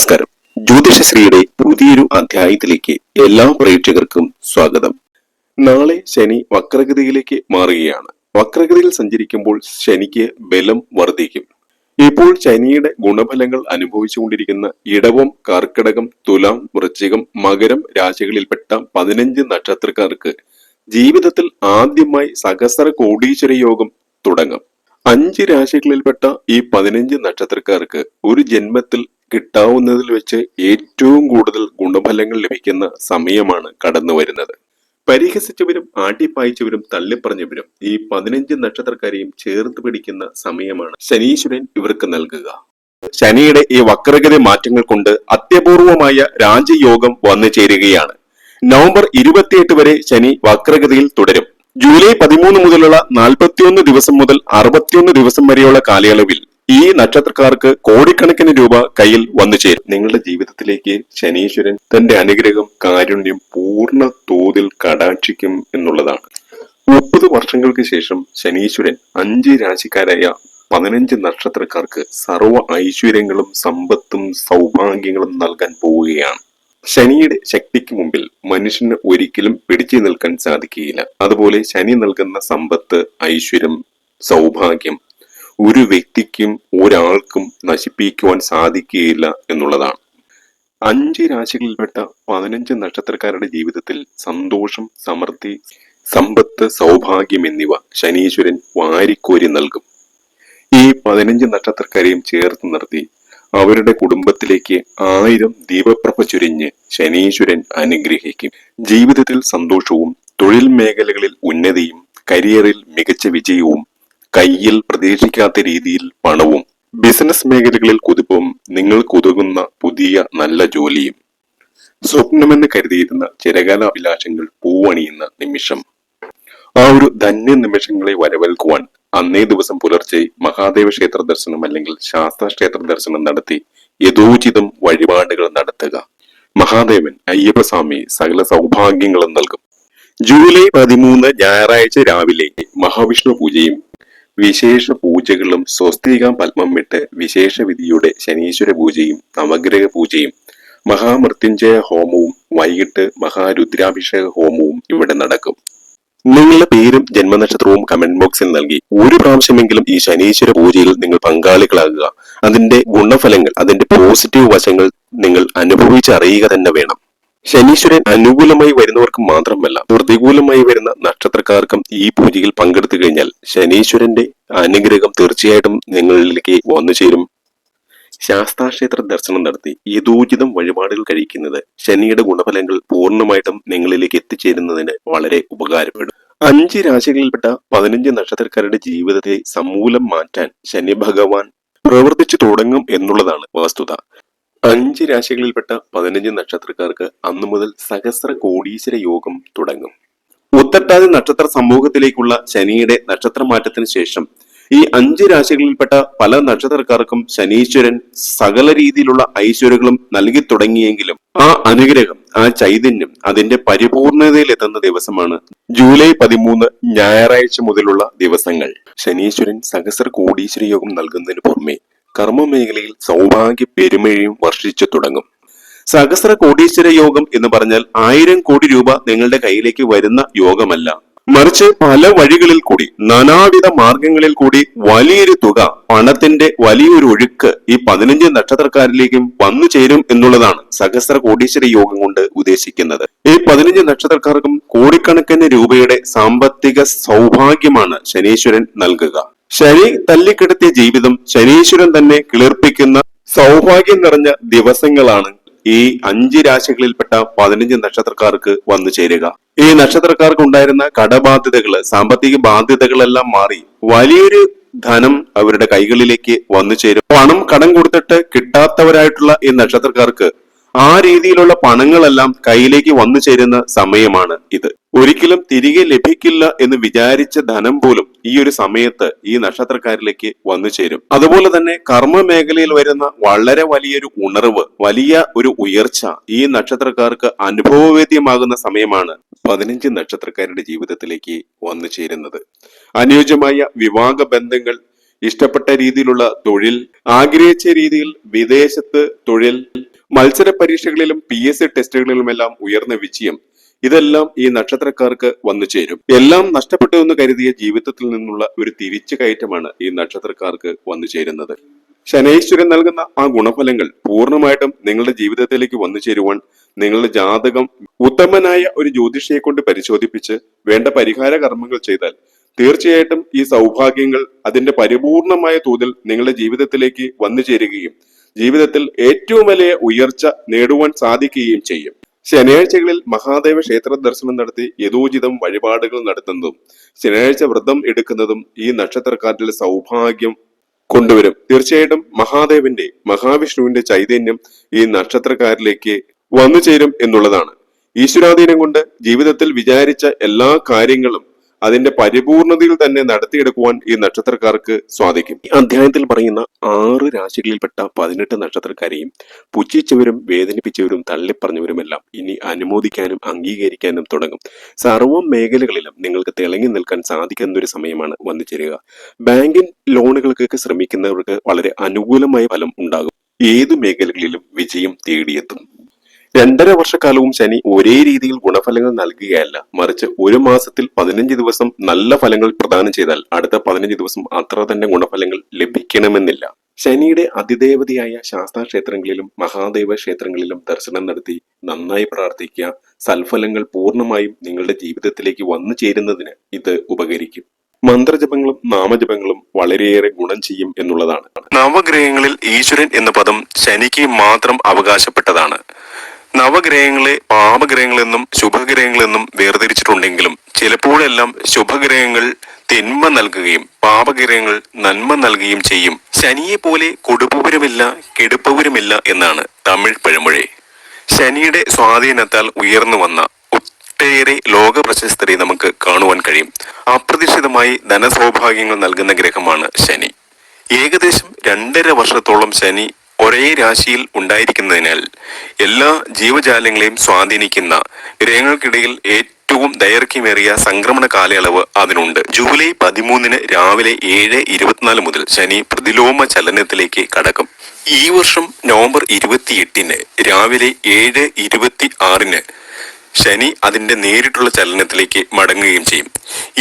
നമസ്കാരം. ജ്യോതിഷശ്രീയുടെ പുതിയൊരു അധ്യായത്തിലേക്ക് എല്ലാ പ്രേക്ഷകർക്കും സ്വാഗതം. നാളെ ശനി വക്രഗതിയിലേക്ക് മാറുകയാണ്. വക്രഗതിയിൽ സഞ്ചരിക്കുമ്പോൾ ശനിക്ക് ബലം വർദ്ധിക്കും. ഇപ്പോൾ ശനിയുടെ ഗുണഫലങ്ങൾ അനുഭവിച്ചുകൊണ്ടിരിക്കുന്ന ഇടവം കർക്കിടകം തുലാം വൃശ്ചികം മകരം രാശികളിൽപ്പെട്ട പതിനഞ്ച് നക്ഷത്രക്കാർക്ക് ജീവിതത്തിൽ ആദ്യമായി സഹസ്ര കോടീശ്വര യോഗം തുടങ്ങും. അഞ്ച് രാശികളിൽപ്പെട്ട ഈ പതിനഞ്ച് നക്ഷത്രക്കാർക്ക് ഒരു ജന്മത്തിൽ കിട്ടാവുന്നതിൽ വെച്ച് ഏറ്റവും കൂടുതൽ ഗുണഫലങ്ങൾ ലഭിക്കുന്ന സമയമാണ് കടന്നു വരുന്നത്. പരിഹസിച്ചവരും ആട്ടിപ്പായിച്ചവരും തള്ളിപ്പറഞ്ഞവരും ഈ പതിനഞ്ച് നക്ഷത്രക്കാരെയും ചേർത്ത് പിടിക്കുന്ന സമയമാണ് ശനീശ്വരൻ ഇവർക്ക് നൽകുക. ശനിയുടെ ഈ വക്രഗതി മാറ്റങ്ങൾ കൊണ്ട് അത്യപൂർവമായ രാജയോഗം വന്നു ചേരുകയാണ്. നവംബർ ഇരുപത്തിയെട്ട് വരെ ശനി വക്രഗതിയിൽ തുടരും. ജൂലൈ പതിമൂന്ന് മുതലുള്ള നാൽപ്പത്തിയൊന്ന് ദിവസം മുതൽ അറുപത്തിയൊന്ന് ദിവസം വരെയുള്ള കാലയളവിൽ ഈ നക്ഷത്രക്കാർക്ക് കോടിക്കണക്കിന് രൂപ കയ്യിൽ വന്നു ചേരും. നിങ്ങളുടെ ജീവിതത്തിലേക്ക് ശനീശ്വരൻ തന്റെ അനുഗ്രഹം കാരുണ്യം പൂർണ തോതിൽ കടാക്ഷിക്കും എന്നുള്ളതാണ്. മുപ്പത് വർഷങ്ങൾക്ക് ശേഷം ശനീശ്വരൻ അഞ്ച് രാശിക്കാരായ പതിനഞ്ച് നക്ഷത്രക്കാർക്ക് സർവ ഐശ്വര്യങ്ങളും സമ്പത്തും സൗഭാഗ്യങ്ങളും നൽകാൻ പോവുകയാണ്. ശനിയുടെ ശക്തിക്ക് മുമ്പിൽ മനുഷ്യന് ഒരിക്കലും പിടിച്ചു നിൽക്കാൻ സാധിക്കുകയില്ല. അതുപോലെ ശനി നൽകുന്ന സമ്പത്ത് ഐശ്വര്യം സൗഭാഗ്യം ഒരു വ്യക്തിക്കും ഒരാൾക്കും നശിപ്പിക്കുവാൻ സാധിക്കുകയില്ല എന്നുള്ളതാണ്. അഞ്ച് രാശികളിൽപ്പെട്ട പതിനഞ്ച് നക്ഷത്രക്കാരുടെ ജീവിതത്തിൽ സന്തോഷം സമൃദ്ധി സമ്പത്ത് സൗഭാഗ്യം എന്നിവ ശനീശ്വരൻ വാരിക്കോരി നൽകും. ഈ പതിനഞ്ച് നക്ഷത്രക്കാരെയും ചേർത്ത് നിർത്തി അവരുടെ കുടുംബത്തിലേക്ക് ആയിരം ദീപപ്രഭ ചുരിഞ്ഞ് ശനീശ്വരൻ അനുഗ്രഹിക്കും. ജീവിതത്തിൽ സന്തോഷവും തൊഴിൽ മേഖലകളിൽ ഉന്നതിയും കരിയറിൽ മികച്ച വിജയവും കയ്യിൽ പ്രതീക്ഷിക്കാത്ത രീതിയിൽ പണവും ബിസിനസ് മേഖലകളിൽ കുതിപ്പും നിങ്ങൾക്ക് ഉതകുന്ന പുതിയ നല്ല ജോലിയും. സ്വപ്നമെന്ന് കരുതിയിരുന്ന ചിരകാല അഭിലാഷങ്ങൾ പൂവണിയുന്ന നിമിഷം. ആ ഒരു ധന്യ നിമിഷങ്ങളെ വരവേൽക്കുവാൻ അന്നേ ദിവസം പുലർച്ചെ മഹാദേവ ക്ഷേത്ര ദർശനം അല്ലെങ്കിൽ ശാസ്ത്ര ക്ഷേത്ര ദർശനം നടത്തി യഥോചിതം വഴിപാടുകൾ നടത്തുക. മഹാദേവൻ അയ്യപ്പസ്വാമി സകല സൗഭാഗ്യങ്ങളും നൽകും. ജൂലൈ പതിമൂന്ന് ഞായറാഴ്ച രാവിലെ മഹാവിഷ്ണു പൂജയും വിശേഷ പൂജകളും സ്വസ്തിക പത്മം വിട്ട് വിശേഷ വിധിയുടെ ശനീശ്വര പൂജയും നവഗ്രഹ പൂജയും മഹാമൃത്യുഞ്ജയ ഹോമവും വൈകിട്ട് മഹാരുദ്രാഭിഷേക ഹോമവും ഇവിടെ നടക്കും. നിങ്ങളുടെ പേരും ജന്മനക്ഷത്രവും കമന്റ് ബോക്സിൽ നൽകി. ഒരു പ്രാവശ്യമെങ്കിലും ഈ ശനീശ്വര പൂജയിൽ നിങ്ങൾ പങ്കാളികളാകുക. അതിന്റെ ഗുണഫലങ്ങൾ അതിന്റെ പോസിറ്റീവ് വശങ്ങൾ നിങ്ങൾ അനുഭവിച്ചറിയുക തന്നെ വേണം. ശനീശ്വരൻ അനുകൂലമായി വരുന്നവർക്ക് മാത്രമല്ല പ്രതികൂലമായി വരുന്ന നക്ഷത്രക്കാർക്കും ഈ പൂജയിൽ പങ്കെടുത്തു കഴിഞ്ഞാൽ ശനീശ്വരന്റെ അനുഗ്രഹം തീർച്ചയായിട്ടും നിങ്ങളിലേക്ക് വന്നു ചേരും ശാസ്താക്ഷേത്ര ദർശനം നടത്തി യഥോചിതം വഴിപാടുകൾ കഴിക്കുന്നത് ശനിയുടെ ഗുണഫലങ്ങൾ പൂർണമായിട്ടും നിങ്ങളിലേക്ക് എത്തിച്ചേരുന്നതിന് വളരെ ഉപകാരപ്പെടും. അഞ്ച് രാശികളിൽപ്പെട്ട പതിനഞ്ച് നക്ഷത്രക്കാരുടെ ജീവിതത്തെ സമൂലം മാറ്റാൻ ശനി ഭഗവാൻ പ്രവർത്തിച്ചു തുടങ്ങും എന്നുള്ളതാണ് വസ്തുത. അഞ്ച് രാശികളിൽപ്പെട്ട പതിനഞ്ച് നക്ഷത്രക്കാർക്ക് അന്നു മുതൽ സഹസ്ര കോടീശ്വര യോഗം തുടങ്ങും. ഉത്തട്ടാതി നക്ഷത്ര സമൂഹത്തിലേക്കുള്ള ശനിയുടെ നക്ഷത്രമാറ്റത്തിന് ശേഷം ഈ അഞ്ച് രാശികളിൽപ്പെട്ട പല നക്ഷത്രക്കാർക്കും ശനീശ്വരൻ സകല രീതിയിലുള്ള ഐശ്വര്യങ്ങളും നൽകി തുടങ്ങിയെങ്കിലും ആ അനുഗ്രഹം ആ ചൈതന്യം അതിന്റെ പരിപൂർണതയിൽ എത്തുന്ന ദിവസമാണ് ജൂലൈ പതിമൂന്ന് ഞായറാഴ്ച മുതലുള്ള ദിവസങ്ങൾ. ശനീശ്വരൻ സഹസ്ര കോടീശ്വര യോഗം നൽകുന്നതിന് പുറമെ കർമ്മ മേഖലയിൽ സൗഭാഗ്യ പെരുമഴയും വർഷിച്ചു തുടങ്ങും. സഹസ്ര കോടീശ്വര യോഗം എന്ന് പറഞ്ഞാൽ ആയിരം കോടി രൂപ നിങ്ങളുടെ കയ്യിലേക്ക് വരുന്ന യോഗമല്ല. മറിച്ച് പല വഴികളിൽ കൂടി നാനാവിധ മാർഗങ്ങളിൽ കൂടി വലിയൊരു തുക പണത്തിന്റെ വലിയൊരു ഒഴുക്ക് ഈ പതിനഞ്ച് നക്ഷത്രക്കാരിലേക്കും വന്നു ചേരും എന്നുള്ളതാണ് സഹസ്ര കോടീശ്വര യോഗം കൊണ്ട് ഉദ്ദേശിക്കുന്നത്. ഈ പതിനഞ്ച് നക്ഷത്രക്കാർക്കും കോടിക്കണക്കിന് രൂപയുടെ സാമ്പത്തിക സൗഭാഗ്യമാണ് ശനീശ്വരൻ നൽകുക. ശനി തല്ലിക്കെടുത്തിയ ജീവിതം ശനീശ്വരൻ തന്നെ കിളിർപ്പിക്കുന്ന സൗഭാഗ്യം നിറഞ്ഞ ദിവസങ്ങളാണ് ഈ അഞ്ച് രാശികളിൽപ്പെട്ട പതിനഞ്ച് നക്ഷത്രക്കാർക്ക് വന്നു ചേരുക. ഈ നക്ഷത്രക്കാർക്ക് ഉണ്ടായിരുന്ന കടബാധ്യതകൾ സാമ്പത്തിക ബാധ്യതകളെല്ലാം മാറി വലിയൊരു ധനം അവരുടെ കൈകളിലേക്ക് വന്നു ചേരും. പണം കടം കൊടുത്തിട്ട് കിട്ടാത്തവരായിട്ടുള്ള ഈ നക്ഷത്രക്കാർക്ക് ആ രീതിയിലുള്ള പണങ്ങളെല്ലാം കയ്യിലേക്ക് വന്നു ചേരുന്ന സമയമാണ് ഇത്. ഒരിക്കലും തിരികെ ലഭിക്കില്ല എന്ന് വിചാരിച്ച ധനം പോലും ഈ ഒരു സമയത്ത് ഈ നക്ഷത്രക്കാരിലേക്ക് വന്നു ചേരും. അതുപോലെ തന്നെ കർമ്മ മേഖലയിൽ വരുന്ന വളരെ വലിയൊരു ഉണർവ് വലിയ ഒരു ഉയർച്ച ഈ നക്ഷത്രക്കാർക്ക് അനുഭവവേദ്യമാകുന്ന സമയമാണ് പതിനഞ്ച് നക്ഷത്രക്കാരുടെ ജീവിതത്തിലേക്ക് വന്നു ചേരുന്നത്. അനുയോജ്യമായ വിവാഹ ബന്ധങ്ങൾ ഇഷ്ടപ്പെട്ട രീതിയിലുള്ള തൊഴിൽ ആഗ്രഹിച്ച രീതിയിൽ വിദേശത്ത് തൊഴിൽ മത്സര പരീക്ഷകളിലും പി എസ് സി ടെസ്റ്റുകളിലുമെല്ലാം ഉയർന്ന വിജയം. ഇതെല്ലാം ഈ നക്ഷത്രക്കാർക്ക് വന്നു ചേരും. എല്ലാം നഷ്ടപ്പെട്ടു എന്ന് കരുതിയ ജീവിതത്തിൽ നിന്നുള്ള ഒരു തിരിച്ചു കയറ്റമാണ് ഈ നക്ഷത്രക്കാർക്ക് വന്നു ചേരുന്നത്. ശനൈശ്വരൻ നൽകുന്ന ആ ഗുണഫലങ്ങൾ പൂർണമായിട്ടും നിങ്ങളുടെ ജീവിതത്തിലേക്ക് വന്നു ചേരുവാൻ നിങ്ങളുടെ ജാതകം ഉത്തമനായ ഒരു ജ്യോതിഷിയെ കൊണ്ട് പരിശോധിപ്പിച്ച് വേണ്ട പരിഹാര കർമ്മങ്ങൾ ചെയ്താൽ തീർച്ചയായിട്ടും ഈ സൗഭാഗ്യങ്ങൾ അതിന്റെ പരിപൂർണമായ തോതിൽ നിങ്ങളുടെ ജീവിതത്തിലേക്ക് വന്നു ചേരുകയും ജീവിതത്തിൽ ഏറ്റവും വലിയ ഉയർച്ച നേടുവാൻ സാധിക്കുകയും ചെയ്യും. ശനിയാഴ്ചകളിൽ മഹാദേവ ക്ഷേത്ര ദർശനം നടത്തി യഥോചിതം വഴിപാടുകൾ നടത്തുന്നതും ശനിയാഴ്ച വ്രതം എടുക്കുന്നതും ഈ നക്ഷത്രക്കാരിൽ സൗഭാഗ്യം കൊണ്ടുവരും. തീർച്ചയായിട്ടും മഹാദേവന്റെ മഹാവിഷ്ണുവിന്റെ ചൈതന്യം ഈ നക്ഷത്രക്കാരിലേക്ക് വന്നു ചേരും എന്നുള്ളതാണ്. ഈശ്വരാധീനം കൊണ്ട് ജീവിതത്തിൽ വിചാരിച്ച എല്ലാ കാര്യങ്ങളും അതിന്റെ പരിപൂർണതയിൽ തന്നെ നടത്തിയെടുക്കുവാൻ ഈ നക്ഷത്രക്കാർക്ക് സാധിക്കും. ഈ അധ്യായത്തിൽ പറയുന്ന ആറ് രാശികളിൽപ്പെട്ട പതിനെട്ട് നക്ഷത്രക്കാരെയും പുച്ഛിച്ചവരും വേദനിപ്പിച്ചവരും തള്ളിപ്പറഞ്ഞവരുമെല്ലാം ഇനി അനുമോദിക്കാനും അംഗീകരിക്കാനും തുടങ്ങും. സർവ മേഖലകളിലും നിങ്ങൾക്ക് തിളങ്ങി നിൽക്കാൻ സാധിക്കുന്ന ഒരു സമയമാണ് വന്നു ചേരുക. ബാങ്കിൻ ലോണുകൾക്കൊക്കെ ശ്രമിക്കുന്നവർക്ക് വളരെ അനുകൂലമായ ഫലം ഉണ്ടാകും. ഏതു മേഖലകളിലും വിജയം തേടിയെത്തും. രണ്ടര വർഷക്കാലവും ശനി ഒരേ രീതിയിൽ ഗുണഫലങ്ങൾ നൽകുകയല്ല. മറിച്ച് ഒരു മാസത്തിൽ പതിനഞ്ച് ദിവസം നല്ല ഫലങ്ങൾ പ്രദാനം ചെയ്താൽ അടുത്ത പതിനഞ്ച് ദിവസം അത്ര തന്നെ ഗുണഫലങ്ങൾ ലഭിക്കണമെന്നില്ല. ശനിയുടെ അതിദേവതയായ ശാസ്താ ക്ഷേത്രങ്ങളിലും മഹാദേവ ക്ഷേത്രങ്ങളിലും ദർശനം നടത്തി നന്നായി പ്രാർത്ഥിക്കുക. സൽഫലങ്ങൾ പൂർണമായും നിങ്ങളുടെ ജീവിതത്തിലേക്ക് വന്നു ചേരുന്നതിന് ഇത് ഉപകരിക്കും. മന്ത്രജപങ്ങളും നാമജപങ്ങളും വളരെയേറെ ഗുണം ചെയ്യും എന്നുള്ളതാണ്. നവഗ്രഹങ്ങളിൽ ഈശ്വരൻ എന്ന പദം ശനിക്ക് മാത്രം അവകാശപ്പെട്ടതാണ്. നവഗ്രഹങ്ങളെ പാപഗ്രഹങ്ങളെന്നും ശുഭഗ്രഹങ്ങളെന്നും വേർതിരിച്ചിട്ടുണ്ടെങ്കിലും ചിലപ്പോഴെല്ലാം ശുഭഗ്രഹങ്ങൾ തിന്മ നൽകുകയും പാപഗ്രഹങ്ങൾ നന്മ നൽകുകയും ചെയ്യും. ശനിയെ പോലെ കൊടുപ്പുവരുമില്ല കെടുപ്പുവരുമില്ല എന്നാണ് തമിഴ് പഴമൊഴി. ശനിയുടെ സ്വാധീനത്താൽ ഉയർന്നു വന്ന ഒട്ടേറെ ലോക പ്രശസ്തരെ നമുക്ക് കാണുവാൻ കഴിയും. അപ്രതീക്ഷിതമായി ധനസൗഭാഗ്യങ്ങൾ നൽകുന്ന ഗ്രഹമാണ് ശനി. ഏകദേശം രണ്ടര വർഷത്തോളം ശനി ഒരേ രാശിയിൽ ഉണ്ടായിരിക്കുന്നതിനാൽ എല്ലാ ജീവജാലങ്ങളെയും സ്വാധീനിക്കുന്ന ഗ്രഹങ്ങൾക്കിടയിൽ ഏറ്റവും ദൈർഘ്യമേറിയ സംക്രമണ കാലയളവ് അതിനുണ്ട്. ജൂലൈ പതിമൂന്നിന് രാവിലെ ഏഴ് ഇരുപത്തിനാല് മുതൽ ശനി പ്രതിലോമ ചലനത്തിലേക്ക് കടക്കും. ഈ വർഷം നവംബർ ഇരുപത്തിയെട്ടിന് രാവിലെ ഏഴ് ഇരുപത്തി ആറിന് ശനി അതിന്റെ നേരിട്ടുള്ള ചലനത്തിലേക്ക് മടങ്ങുകയും ചെയ്യും.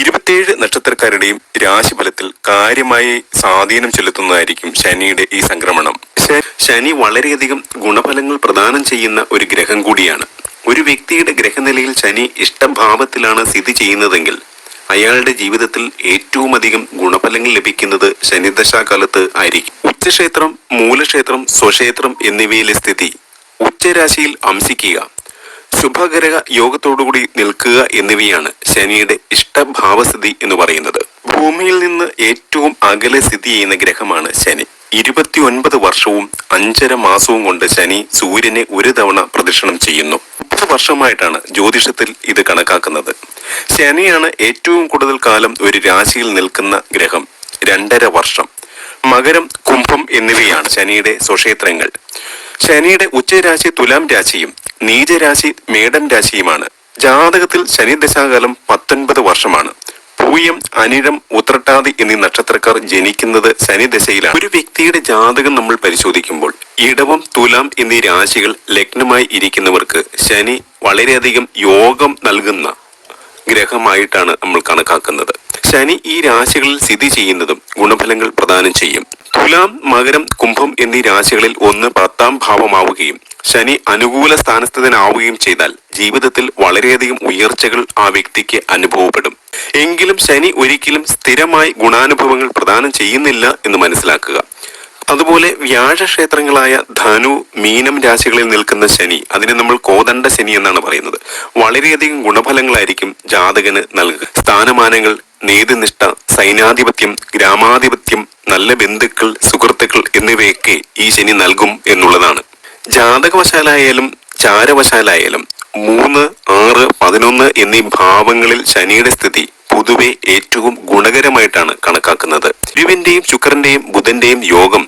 ഇരുപത്തിയേഴ് നക്ഷത്രക്കാരുടെയും രാശിഫലത്തിൽ കാര്യമായി സ്വാധീനം ചെലുത്തുന്നതായിരിക്കും ശനിയുടെ ഈ സംക്രമണം. ശനി വളരെയധികം ഗുണഫലങ്ങൾ പ്രദാനം ചെയ്യുന്ന ഒരു ഗ്രഹം കൂടിയാണ്. ഒരു വ്യക്തിയുടെ ഗ്രഹനിലയിൽ ശനി ഇഷ്ടഭാവത്തിലാണ് സ്ഥിതി ചെയ്യുന്നതെങ്കിൽ അയാളുടെ ജീവിതത്തിൽ ഏറ്റവും അധികം ഗുണഫലങ്ങൾ ലഭിക്കുന്നത് ശനിദശാകാലത്ത് ആയിരിക്കും. ഉച്ചക്ഷേത്രം മൂലക്ഷേത്രം സ്വക്ഷേത്രം എന്നിവയിലെ സ്ഥിതി ഉച്ചരാശിയിൽ അംശിക്കുക ശുഭഗ്രഹ യോഗത്തോടുകൂടി നിൽക്കുക എന്നിവയാണ് ശനിയുടെ ഇഷ്ടഭാവസ്ഥിതി എന്ന് പറയുന്നത്. ഭൂമിയിൽ നിന്ന് ഏറ്റവും അകലെ സ്ഥിതി ചെയ്യുന്ന ഗ്രഹമാണ് ശനി. ഇരുപത്തിയൊൻപത് വർഷവും അഞ്ചര മാസവും കൊണ്ട് ശനി സൂര്യനെ ഒരു തവണ പ്രദക്ഷിണം ചെയ്യുന്നു. മുപ്പത് വർഷമായിട്ടാണ് ജ്യോതിഷത്തിൽ ഇത് കണക്കാക്കുന്നത്. ശനിയാണ് ഏറ്റവും കൂടുതൽ കാലം ഒരു രാശിയിൽ നിൽക്കുന്ന ഗ്രഹം. രണ്ടര വർഷം. മകരം കുംഭം എന്നിവയാണ് ശനിയുടെ സ്വക്ഷേത്രങ്ങൾ. ശനിയുടെ ഉച്ചരാശി തുലാം രാശിയും നീചരാശി മേടം രാശിയുമാണ്. ജാതകത്തിൽ ശനി ദശാകാലം പത്തൊൻപത് വർഷമാണ്. പൂയം അനിഴം ഉത്രട്ടാതി എന്നീ നക്ഷത്രക്കാർ ജനിക്കുന്നത് ശനിദശയിലാണ്. ഒരു വ്യക്തിയുടെ ജാതകം നമ്മൾ പരിശോധിക്കുമ്പോൾ ഇടവം തുലാം എന്നീ രാശികൾ ലഗ്നമായി ഇരിക്കുന്നവർക്ക് ശനി വളരെയധികം യോഗം നൽകുന്ന ഗ്രഹമായിട്ടാണ് നമ്മൾ കണക്കാക്കുന്നത്. ശനി ഈ രാശികളിൽ സ്ഥിതി ചെയ്യുന്നതും ഗുണഫലങ്ങൾ പ്രദാനം ചെയ്യും. തുലാം മകരം കുംഭം എന്നീ രാശികളിൽ ഒന്ന് പത്താം ഭാവമാവുകയും ശനി അനുകൂല സ്ഥാനസ്ഥനാവുകയും ചെയ്താൽ ജീവിതത്തിൽ വളരെയധികം ഉയർച്ചകൾ ആ വ്യക്തിക്ക് അനുഭവപ്പെടും. എങ്കിലും ശനി ഒരിക്കലും സ്ഥിരമായി ഗുണാനുഭവങ്ങൾ പ്രദാനം ചെയ്യുന്നില്ല എന്ന് മനസ്സിലാക്കുക. അതുപോലെ വ്യാഴക്ഷേത്രങ്ങളായ ധനു മീനം രാശികളിൽ നിൽക്കുന്ന ശനി അതിനെ നമ്മൾ കോദണ്ഡ ശനി എന്നാണ് പറയുന്നത്. വളരെയധികം ഗുണഫലങ്ങളായിരിക്കും ജാതകന് നൽകുക. സ്ഥാനമാനങ്ങൾ നീതിനിഷ്ഠ സൈനാധിപത്യം ഗ്രാമാധിപത്യം നല്ല ബന്ധുക്കൾ സുഹൃത്തുക്കൾ എന്നിവയൊക്കെ ഈ ശനി നൽകും എന്നുള്ളതാണ്. ജാതകവശാലായാലും ചാരവശാലായാലും മൂന്ന് ആറ് പതിനൊന്ന് എന്നീ ഭാവങ്ങളിൽ ശനിയുടെ സ്ഥിതി പൊതുവെ ഏറ്റവും ഗുണകരമായിട്ടാണ് കണക്കാക്കുന്നത്. ഗുരുവിന്റെയും ശുക്രന്റെയും ബുധന്റെയും യോഗം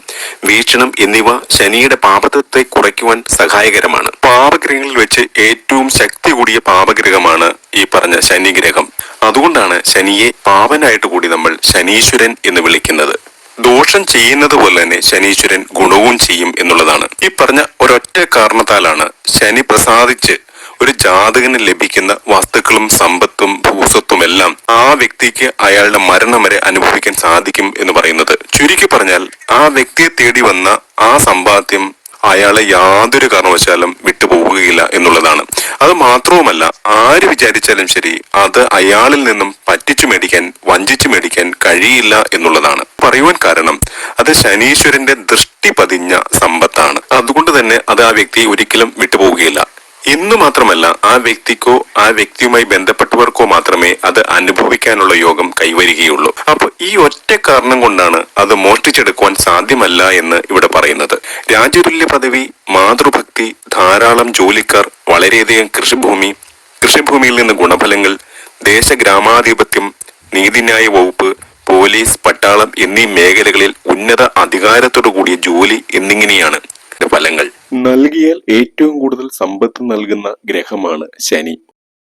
വീക്ഷണം എന്നിവ ശനിയുടെ പാപത്വത്തെ കുറയ്ക്കുവാൻ സഹായകരമാണ്. പാപഗ്രഹങ്ങളിൽ വെച്ച് ഏറ്റവും ശക്തി കൂടിയ പാപഗ്രഹമാണ് ഈ പറഞ്ഞ ശനിഗ്രഹം. അതുകൊണ്ടാണ് ശനിയെ പാവനായിട്ട് കൂടി നമ്മൾ ശനീശ്വരൻ എന്ന് വിളിക്കുന്നത്. ദോഷം ചെയ്യുന്നത് പോലെ തന്നെ ശനീശ്വരൻ ഗുണവും ചെയ്യും എന്നുള്ളതാണ്. ഈ പറഞ്ഞ ഒരൊറ്റ കാരണത്താലാണ് ശനി പ്രസാദിച്ച് ഒരു ജാതകന് ലഭിക്കുന്ന വസ്തുക്കളും സമ്പത്തും ഭൂസ്വത്തും എല്ലാം ആ വ്യക്തിക്ക് അയാളുടെ മരണം വരെ അനുഭവിക്കാൻ സാധിക്കും എന്ന് പറയുന്നത്. ചുരുക്കി പറഞ്ഞാൽ ആ വ്യക്തിയെ തേടി വന്ന ആ സമ്പാദ്യം അയാളെ യാതൊരു കാരണവശാലും വിട്ടുപോവുകയില്ല എന്നുള്ളതാണ്. അത് മാത്രവുമല്ല ആര് വിചാരിച്ചാലും ശരി അത് അയാളിൽ നിന്നും പറ്റിച്ചു മേടിക്കാൻ വഞ്ചിച്ചു മേടിക്കാൻ കഴിയില്ല എന്നുള്ളതാണ്. പറയുവാൻ കാരണം അത് ശനീശ്വരന്റെ ദൃഷ്ടി പതിഞ്ഞ സമ്പത്താണ്. അതുകൊണ്ട് തന്നെ അത് ആ വ്യക്തി ഒരിക്കലും വിട്ടുപോവുകയില്ല. ഇന്ന് മാത്രമല്ല ആ വ്യക്തിക്കോ ആ വ്യക്തിയുമായി ബന്ധപ്പെട്ടവർക്കോ മാത്രമേ അത് അനുഭവിക്കാനുള്ള യോഗം കൈവരികയുള്ളൂ. അപ്പൊ ഈ ഒറ്റ കാരണം കൊണ്ടാണ് അത് മോഷ്ടിച്ചെടുക്കുവാൻ സാധ്യമല്ല എന്ന് ഇവിടെ പറയുന്നത്. രാജ്യതുല്യ പദവി മാതൃഭക്തി ധാരാളം ജോലിക്കാർ വളരെയധികം കൃഷിഭൂമി കൃഷിഭൂമിയിൽ നിന്ന് ഗുണഫലങ്ങൾ ദേശഗ്രാമാധിപത്യം നീതിന്യായ വകുപ്പ് പോലീസ് പട്ടാളം എന്നീ മേഖലകളിൽ ഉന്നത അധികാരത്തോടു കൂടിയ ജോലി എന്നിങ്ങനെയാണ് ഫലങ്ങൾ. നൽകിയാൽ ഏറ്റവും കൂടുതൽ സമ്പത്ത് നൽകുന്ന ഗ്രഹമാണ് ശനി.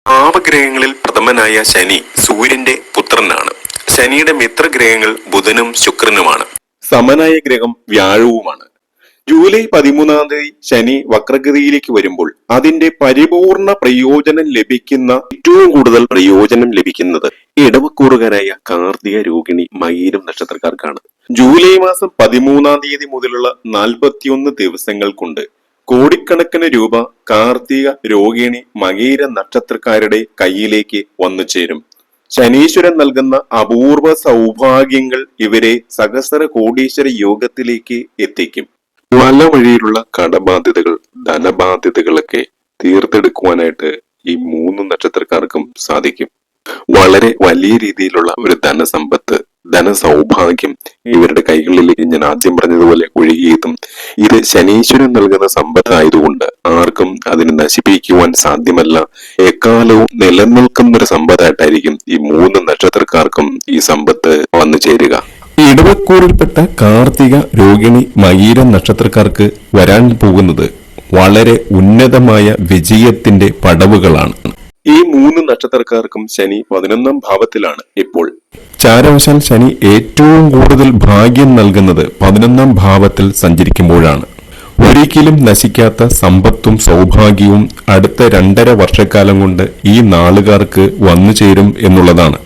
ആവഗ്രഹങ്ങളിൽ പ്രഥമനായ ശനി സൂര്യന്റെ പുത്രനാണ്. ശനിയുടെ മിത്രഗ്രഹങ്ങൾ ബുധനും ശുക്രനുമാണ്. സമനായ ഗ്രഹം വ്യാഴവുമാണ്. ജൂലൈ പതിമൂന്നാം തീയതി ശനി വക്രഗതിയിലേക്ക് വരുമ്പോൾ അതിന്റെ പരിപൂർണ പ്രയോജനം ലഭിക്കുന്ന ഏറ്റവും കൂടുതൽ പ്രയോജനം ലഭിക്കുന്നത് ഇടവക്കൂറുകാരായ കാർത്തിക രോഹിണി മകീരം നക്ഷത്രക്കാർക്കാണ്. ജൂലൈ മാസം പതിമൂന്നാം തീയതി മുതലുള്ള നാൽപ്പത്തിയൊന്ന് ദിവസങ്ങൾ കൊണ്ട് കോടിക്കണക്കിന് രൂപ കാർത്തിക രോഹിണി മകീര നക്ഷത്രക്കാരുടെ കയ്യിലേക്ക് വന്നു ചേരും. ശനീശ്വരൻ നൽകുന്ന അപൂർവ സൗഭാഗ്യങ്ങൾ ഇവരെ സഹസ്ര കോടീശ്വര യോഗത്തിലേക്ക് എത്തിക്കും. പല വഴിയിലുള്ള കടബാധ്യതകൾ ധനബാധ്യതകളൊക്കെ തീർത്തെടുക്കുവാനായിട്ട് ഈ മൂന്ന് നക്ഷത്രക്കാർക്കും സാധിക്കും. വളരെ വലിയ രീതിയിലുള്ള ഒരു ധനസമ്പത്ത് ധനസൗഭാഗ്യം ഇവരുടെ കൈകളിലേക്ക് ഞാൻ ആദ്യം പറഞ്ഞതുപോലെ ഒഴുകിയതും ഇത് ശനീശ്വരൻ നൽകുന്ന സമ്പത്തായതുകൊണ്ട് ആർക്കും അതിനെ നശിപ്പിക്കുവാൻ സാധ്യമല്ല. എക്കാലവും നിലനിൽക്കുന്ന ഒരു സമ്പത്തായിട്ടായിരിക്കും ഈ മൂന്ന് നക്ഷത്രക്കാർക്കും ഈ സമ്പത്ത് വന്നു ചേരുക. ഇടവക്കൂറിൽപ്പെട്ട കാർത്തിക രോഹിണി മകീര നക്ഷത്രക്കാർക്ക് വരാൻ പോകുന്നത് വളരെ ഉന്നതമായ വിജയത്തിന്റെ പടവുകളാണ്. ഈ മൂന്ന് നക്ഷത്രക്കാർക്കും ശനി പതിനൊന്നാം ഭാവത്തിലാണ് ഇപ്പോൾ. ചാരവശാൽ ശനി ഏറ്റവും കൂടുതൽ ഭാഗ്യം നൽകുന്നത് പതിനൊന്നാം ഭാവത്തിൽ സഞ്ചരിക്കുമ്പോഴാണ്. ഒരിക്കലും നശിക്കാത്ത സമ്പത്തും സൗഭാഗ്യവും അടുത്ത രണ്ടര വർഷക്കാലം കൊണ്ട് ഈ നാളുകാർക്ക് വന്നു ചേരും എന്നുള്ളതാണ്.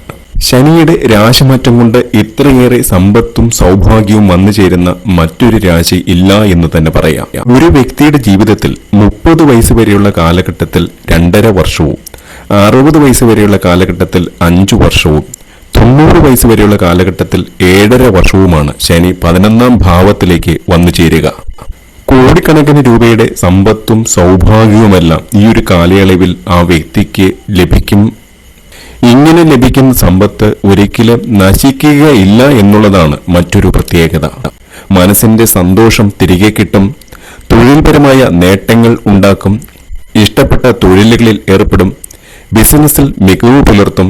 ശനിയുടെ രാശിമാറ്റം കൊണ്ട് ഇത്രയേറെ സമ്പത്തും സൗഭാഗ്യവും വന്നു ചേരുന്ന മറ്റൊരു രാശി ഇല്ല എന്ന് തന്നെ പറയാം. ഒരു വ്യക്തിയുടെ ജീവിതത്തിൽ മുപ്പത് വയസ്സ് വരെയുള്ള കാലഘട്ടത്തിൽ രണ്ടര വർഷവും അറുപത് വയസ്സ് വരെയുള്ള കാലഘട്ടത്തിൽ അഞ്ചു വർഷവും തൊണ്ണൂറ് വയസ്സ് വരെയുള്ള കാലഘട്ടത്തിൽ ഏഴര വർഷവുമാണ് ശനി പതിനൊന്നാം ഭാവത്തിലേക്ക് വന്നു ചേരുക. കോടിക്കണക്കിന് രൂപയുടെ സമ്പത്തും സൗഭാഗ്യവുമെല്ലാം ഈ ഒരു കാലയളവിൽ ആ വ്യക്തിക്ക് ലഭിക്കും. ഇങ്ങനെ ലഭിക്കുന്ന സമ്പത്ത് ഒരിക്കലും നശിക്കുകയില്ല എന്നുള്ളതാണ് മറ്റൊരു പ്രത്യേകത. മനസ്സിന്റെ സന്തോഷം തിരികെ കിട്ടും തൊഴിൽപരമായ നേട്ടങ്ങൾ ഉണ്ടാക്കും ഇഷ്ടപ്പെട്ട തൊഴിലുകളിൽ ഏർപ്പെടും ബിസിനസ്സിൽ മികവ് പുലർത്തും.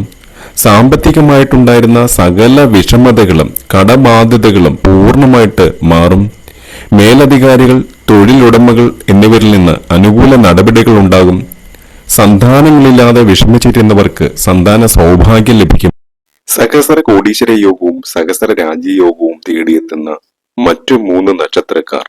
സാമ്പത്തികമായിട്ടുണ്ടായിരുന്ന സകല വിഷമതകളും കടബാധ്യതകളും പൂർണമായിട്ട് മാറും. മേലധികാരികൾ തൊഴിലുടമകൾ എന്നിവരിൽ നിന്ന് അനുകൂല നടപടികൾ ഉണ്ടാകും. സന്താനങ്ങളില്ലാതെ വിഷമിച്ചിരുന്നവർക്ക് സന്താന സൗഭാഗ്യം ലഭിക്കും. സഹസ്ര കോടീശ്വര യോഗവും സഹസ്ര രാജ്യയോഗവും തേടിയെത്തുന്ന മറ്റു മൂന്ന് നക്ഷത്രക്കാർ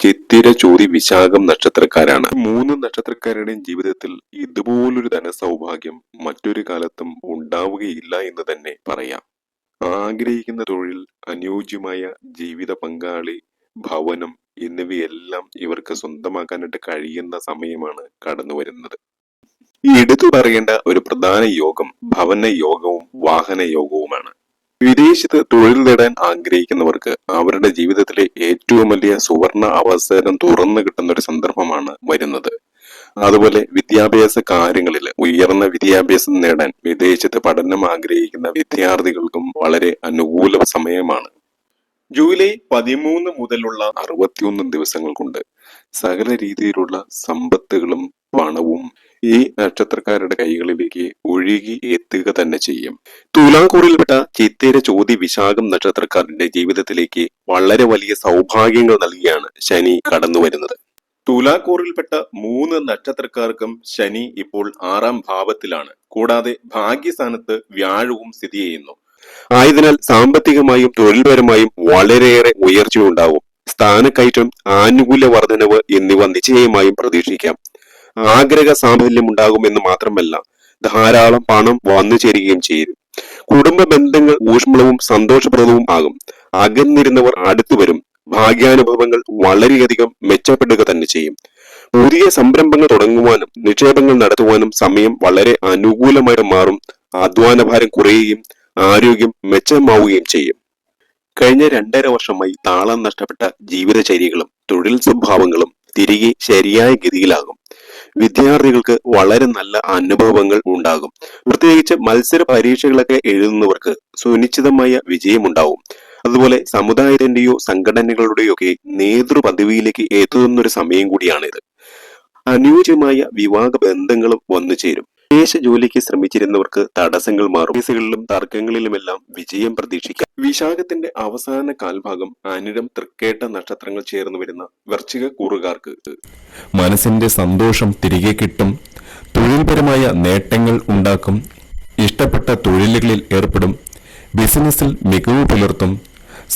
ചിത്തിര ചോതി വിശാഖം നക്ഷത്രക്കാരാണ്. മൂന്ന് നക്ഷത്രക്കാരുടെയും ജീവിതത്തിൽ ഇതുപോലൊരു ധനസൗഭാഗ്യം മറ്റൊരു കാലത്തും ഉണ്ടാവുകയില്ല എന്ന് തന്നെ പറയാം. ആഗ്രഹിക്കുന്ന തൊഴിൽ അനുയോജ്യമായ ജീവിത പങ്കാളി ഭവനം എന്നിവയെല്ലാം ഇവർക്ക് സ്വന്തമാക്കാനായിട്ട് കഴിയുന്ന സമയമാണ് കടന്നു വരുന്നത്. എടുത്തു പറയേണ്ട ഒരു പ്രധാന യോഗം ഭവന യോഗവും വാഹന യോഗവുമാണ്. വിദേശത്ത് തൊഴിൽ നേടാൻ ആഗ്രഹിക്കുന്നവർക്ക് അവരുടെ ജീവിതത്തിലെ ഏറ്റവും വലിയ സുവർണ അവസരം തുറന്നു കിട്ടുന്ന ഒരു സന്ദർഭമാണ് വരുന്നത്. അതുപോലെ വിദ്യാഭ്യാസ കാര്യങ്ങളിൽ ഉയർന്ന വിദ്യാഭ്യാസം നേടാൻ വിദേശത്ത് പഠനം ആഗ്രഹിക്കുന്ന വിദ്യാർത്ഥികൾക്കും വളരെ അനുകൂല സമയമാണ്. ജൂലൈ പതിമൂന്ന് മുതലുള്ള അറുപത്തിയൊന്ന് ദിവസങ്ങൾ കൊണ്ട് സകല രീതിയിലുള്ള സമ്പത്തുകളും പണവും ഈ നക്ഷത്രക്കാരുടെ കൈകളിലേക്ക് ഒഴുകി എത്തുക തന്നെ ചെയ്യും. തുലാക്കൂറിൽപ്പെട്ട ചിത്തിര ചോതി വിശാഖം നക്ഷത്രക്കാരന്റെ ജീവിതത്തിലേക്ക് വളരെ വലിയ സൗഭാഗ്യങ്ങൾ നൽകിയാണ് ശനി കടന്നു വരുന്നത്. തുലാക്കൂറിൽപ്പെട്ട മൂന്ന് നക്ഷത്രക്കാർക്കും ശനി ഇപ്പോൾ ആറാം ഭാവത്തിലാണ്. കൂടാതെ ഭാഗ്യസ്ഥാനത്ത് വ്യാഴവും സ്ഥിതി ചെയ്യുന്നു. ആയതിനാൽ സാമ്പത്തികമായും തൊഴിൽപരമായും വളരെയേറെ ഉയർച്ചയുണ്ടാവും. സ്ഥാനക്കയറ്റം ആനുകൂല്യ വർധനവ് എന്നിവ നിശ്ചയമായും പ്രതീക്ഷിക്കാം. ആഗ്രഹ സാഫല്യം ഉണ്ടാകുമെന്ന് മാത്രമല്ല ധാരാളം പണം വന്നു ചേരുകയും ചെയ്യും. കുടുംബ ബന്ധങ്ങൾ ഊഷ്മളവും സന്തോഷപ്രദവും ആകും. അകന്നിരുന്നവർ അടുത്തു വരും. ഭാഗ്യാനുഭവങ്ങൾ വളരെയധികം മെച്ചപ്പെടുക തന്നെ ചെയ്യും. പുതിയ സംരംഭങ്ങൾ തുടങ്ങുവാനും നിക്ഷേപങ്ങൾ നടത്തുവാനും സമയം വളരെ അനുകൂലമായി മാറും. അധ്വാനഭാരം കുറയുകയും ആരോഗ്യം മെച്ചമാവുകയും ചെയ്യും. കഴിഞ്ഞ രണ്ടര വർഷമായി താളം നഷ്ടപ്പെട്ട ജീവിതചര്യകളും തൊഴിൽ സ്വഭാവങ്ങളും തിരികെ ശരിയായ ഗതിയിലാകും. വിദ്യാർത്ഥികൾക്ക് വളരെ നല്ല അനുഭവങ്ങൾ ഉണ്ടാകും. പ്രത്യേകിച്ച് മത്സര പരീക്ഷകളൊക്കെ എഴുതുന്നവർക്ക് സുനിശ്ചിതമായ വിജയമുണ്ടാവും. അതുപോലെ സമുദായത്തിന്റെയോ സംഘടനകളുടെയോ ഒക്കെ നേതൃപദവിയിലേക്ക് എത്തുന്ന ഒരു സമയം കൂടിയാണിത്. അനുയോജ്യമായ വിവാഹ ബന്ധങ്ങളും വന്നു ചേരും വിദേശ ജോലിക്ക് ശ്രമിച്ചിരുന്നവർക്ക് തടസ്സങ്ങൾ മാറും. കേസുകളിലും തർക്കങ്ങളിലുമെല്ലാം വിജയം പ്രതീക്ഷിക്കാം. വിശാഖത്തിന്റെ അവസാന കാൽഭാഗം അനിരം തൃക്കേട്ട നക്ഷത്രങ്ങൾ ചേർന്ന് വരുന്ന വൃശ്ചിക കൂറുകാർക്ക്. മനസ്സിന്റെ സന്തോഷം തിരികെ കിട്ടും. തൊഴിൽപരമായ നേട്ടങ്ങൾ ഉണ്ടാക്കും. ഇഷ്ടപ്പെട്ട തൊഴിലുകളിൽ ഏർപ്പെടും. ബിസിനസ്സിൽ മികവ് പുലർത്തും.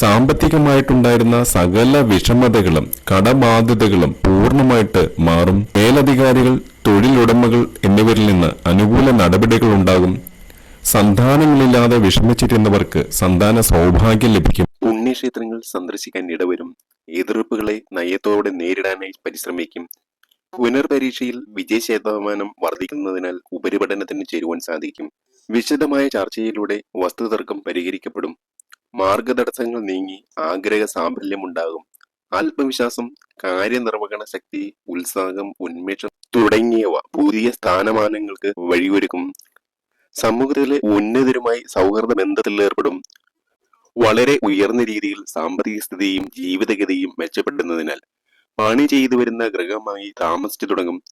സാമ്പത്തികമായിട്ടുണ്ടായിരുന്ന സകല വിഷമതകളും കടബാധ്യതകളും പൂർണമായിട്ട് മാറും. മേലധികാരികൾ തൊഴിലുടമകൾ എന്നിവരിൽ നിന്ന് അനുകൂല നടപടികൾ ഉണ്ടാകും. സന്താനങ്ങളില്ലാതെ വിഷമിച്ചിരുന്നവർക്ക് സന്താന സൗഭാഗ്യം ലഭിക്കും. പുണ്യക്ഷേത്രങ്ങൾ സന്ദർശിക്കാൻ ഇടവരും. എതിർപ്പുകളെ നയത്തോടെ നേരിടാനായി പരിശ്രമിക്കും. പുനർപരീക്ഷയിൽ വിജയ ശതമാനം വർദ്ധിക്കുന്നതിനാൽ ഉപരിപഠനത്തിന് ചേരുവാൻ സാധിക്കും. വിശദമായ ചർച്ചയിലൂടെ വസ്തുതർക്കം പരിഹരിക്കപ്പെടും. മാർഗതടസ്സങ്ങൾ നീങ്ങി ആഗ്രഹ സാഫല്യം ഉണ്ടാകും ആത്മവിശ്വാസം കാര്യനിർവഹണ ശക്തി ഉത്സാഹം ഉന്മേഷം തുടങ്ങിയവ പുതിയ സ്ഥാനമാനങ്ങൾക്ക് വഴിയൊരുക്കും. സമൂഹത്തിലെ ഉന്നതരുമായി സൗഹൃദ ബന്ധത്തിൽ ഏർപ്പെടും. വളരെ ഉയർന്ന രീതിയിൽ സാമ്പത്തിക സ്ഥിതിയും ജീവിതഗതിയും മെച്ചപ്പെടുന്നതിനാൽ പണി ചെയ്തു വരുന്ന ഗൃഹമായി താമസിച്ചു തുടങ്ങും.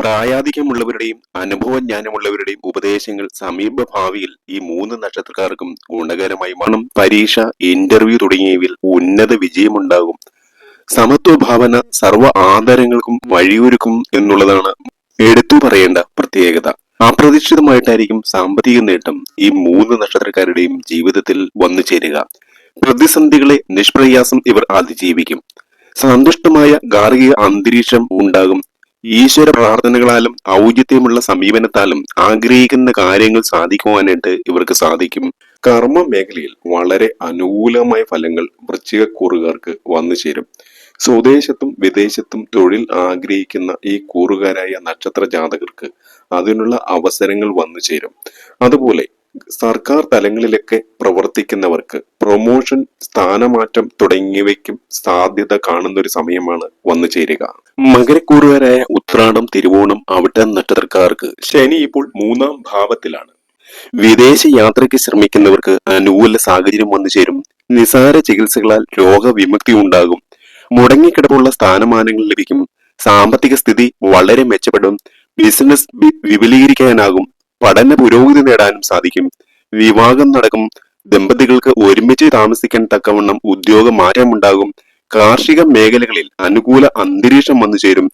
പ്രായാധിക്യമുള്ളവരുടെയും അനുഭവജ്ഞാനമുള്ളവരുടെയും ഉപദേശങ്ങൾ സമീപ ഭാവിയിൽ ഈ മൂന്ന് നക്ഷത്രക്കാർക്കും ഗുണകരമായി മാറും. പരീക്ഷ ഇന്റർവ്യൂ തുടങ്ങിയവയിൽ ഉന്നത വിജയമുണ്ടാകും. സമത്വ ഭാവന സർവ ആദരങ്ങൾക്കും വഴിയൊരുക്കും എന്നുള്ളതാണ് എടുത്തു പറയേണ്ട പ്രത്യേകത. അപ്രതീക്ഷിതമായിട്ടായിരിക്കും സാമ്പത്തിക നേട്ടം ഈ മൂന്ന് നക്ഷത്രക്കാരുടെയും ജീവിതത്തിൽ വന്നു ചേരുക. പ്രതിസന്ധികളെ നിഷ്പ്രയാസം ഇവർ അതിജീവിക്കും. സന്തുഷ്ടമായ ഗാർഹിക അന്തരീക്ഷം ഉണ്ടാകും. ഈശ്വര പ്രാർത്ഥനകളാലും ഔചിത്യമുള്ള സമീപനത്താലും ആഗ്രഹിക്കുന്ന കാര്യങ്ങൾ സാധിക്കുവാനായിട്ട് ഇവർക്ക് സാധിക്കും. കർമ്മ മേഖലയിൽ വളരെ അനുകൂലമായ ഫലങ്ങൾ വൃശ്ചികക്കൂറുകാർക്ക് വന്നു ചേരും. സ്വദേശത്തും വിദേശത്തും തൊഴിൽ ആഗ്രഹിക്കുന്ന ഈ കൂറുകാരായ നക്ഷത്ര ജാതകർക്ക് അതിനുള്ള അവസരങ്ങൾ വന്നു ചേരും. അതുപോലെ സർക്കാർ തലങ്ങളിലൊക്കെ പ്രവർത്തിക്കുന്നവർക്ക് പ്രൊമോഷൻ സ്ഥാനമാറ്റം തുടങ്ങിയവയ്ക്കും സാധ്യത കാണുന്ന ഒരു സമയമാണ് വന്നു ചേരുക. മകരക്കൂറുകാരായ ഉത്രാടം തിരുവോണം അവിട്ട നക്ഷത്രക്കാർക്ക് ശനി ഇപ്പോൾ മൂന്നാം ഭാവത്തിലാണ്. വിദേശ യാത്രയ്ക്ക് ശ്രമിക്കുന്നവർക്ക് അനുകൂല സാഹചര്യം വന്നു ചേരും. നിസാര ചികിത്സകളാൽ രോഗവിമുക്തി ഉണ്ടാകും. മുടങ്ങിക്കിടപ്പുള്ള സ്ഥാനമാനങ്ങൾ ലഭിക്കും. സാമ്പത്തിക സ്ഥിതി വളരെ മെച്ചപ്പെടും. ബിസിനസ് വിപുലീകരിക്കാനാകും. പഠന പുരോഗതി നേടാനും സാധിക്കും. വിവാഹം നടക്കും. ദമ്പതികൾക്ക് ഒരുമിച്ച് താമസിക്കാൻ തക്കവണ്ണം ഉദ്യോഗ മാറ്റമുണ്ടാകും. കാർഷിക മേഖലകളിൽ അനുകൂല അന്തരീക്ഷം വന്നു ചേരും